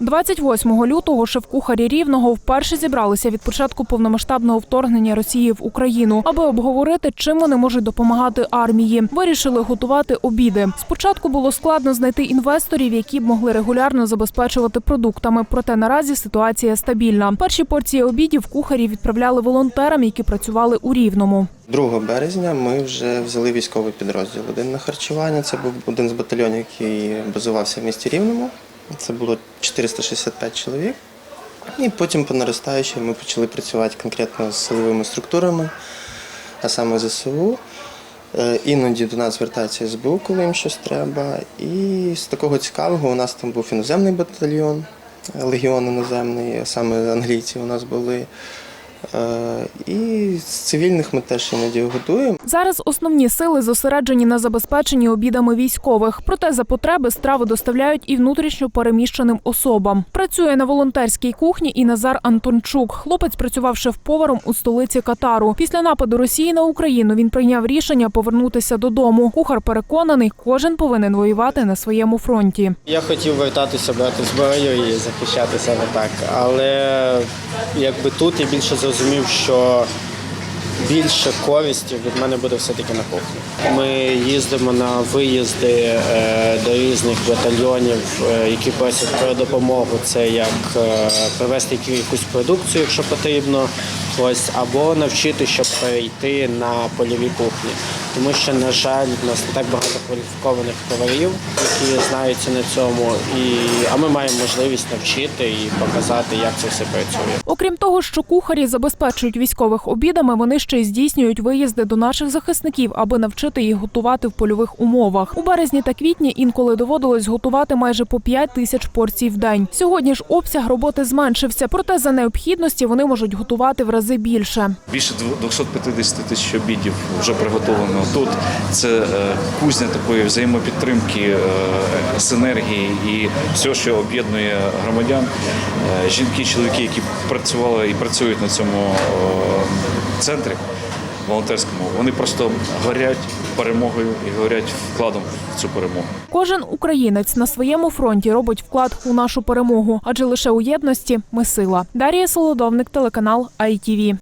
28 лютого шеф-кухарі Рівного вперше зібралися від початку повномасштабного вторгнення Росії в Україну, аби обговорити, чим вони можуть допомагати армії. Вирішили готувати обіди. Спочатку було складно знайти інвесторів, які б могли регулярно забезпечувати продуктами. Проте наразі ситуація стабільна. Перші порції обідів кухарі відправляли волонтерам, які працювали у Рівному. 2 березня ми вже взяли військовий підрозділ один на харчування. Це був один з батальйонів, який базувався в місті Рівному. Це було 465 чоловік. І потім по наростаючій ми почали працювати конкретно з силовими структурами, а саме ЗСУ. Е, Іноді до нас звертається СБУ, коли їм щось треба. І з такого цікавого у нас там був іноземний батальйон, е, легіон іноземний, саме англійці у нас були. Е, І з цивільних ми теж іноді готуємо. Зараз основні сили зосереджені на забезпеченні обідами військових. Проте за потреби страви доставляють і внутрішньо переміщеним особам. Працює на волонтерській кухні і Назар Антончук. Хлопець працював шеф-поваром у столиці Катару. Після нападу Росії на Україну він прийняв рішення повернутися додому. Кухар переконаний, кожен повинен воювати на своєму фронті. Я хотів вертатися, брати зброю і захищати себе так. Але якби тут я більше зрозумів, що більше користі від мене буде все-таки на кухні. Ми їздимо на виїзди е, до різних батальйонів, е, які просять про допомогу. Це як е, привезти якусь продукцію, якщо потрібно, ось, або навчити, щоб перейти на польові кухні. Тому що, на жаль, в нас не так багато кваліфікованих поварів, які знаються на цьому. І, а ми маємо можливість навчити і показати, як це все працює. Окрім того, що кухарі забезпечують військових обідами, вони ще здійснюють виїзди до наших захисників, аби навчити їх готувати в польових умовах. У березні та квітні інколи доводилось готувати майже по 5 тисяч порцій в день. Сьогодні ж обсяг роботи зменшився, проте за необхідності вони можуть готувати в рази більше. Більше 250 тисяч обідів вже приготовлено тут. Це е, кузня такої взаємопідтримки, е, синергії і все, що об'єднує громадян. Е, Жінки, чоловіки, які працювали і працюють на цьому центрі волонтерському, вони просто горять перемогою і горять вкладом в цю перемогу. Кожен українець на своєму фронті робить вклад у нашу перемогу, адже лише у єдності ми сила. Дарія Солодовник, телеканал ITV.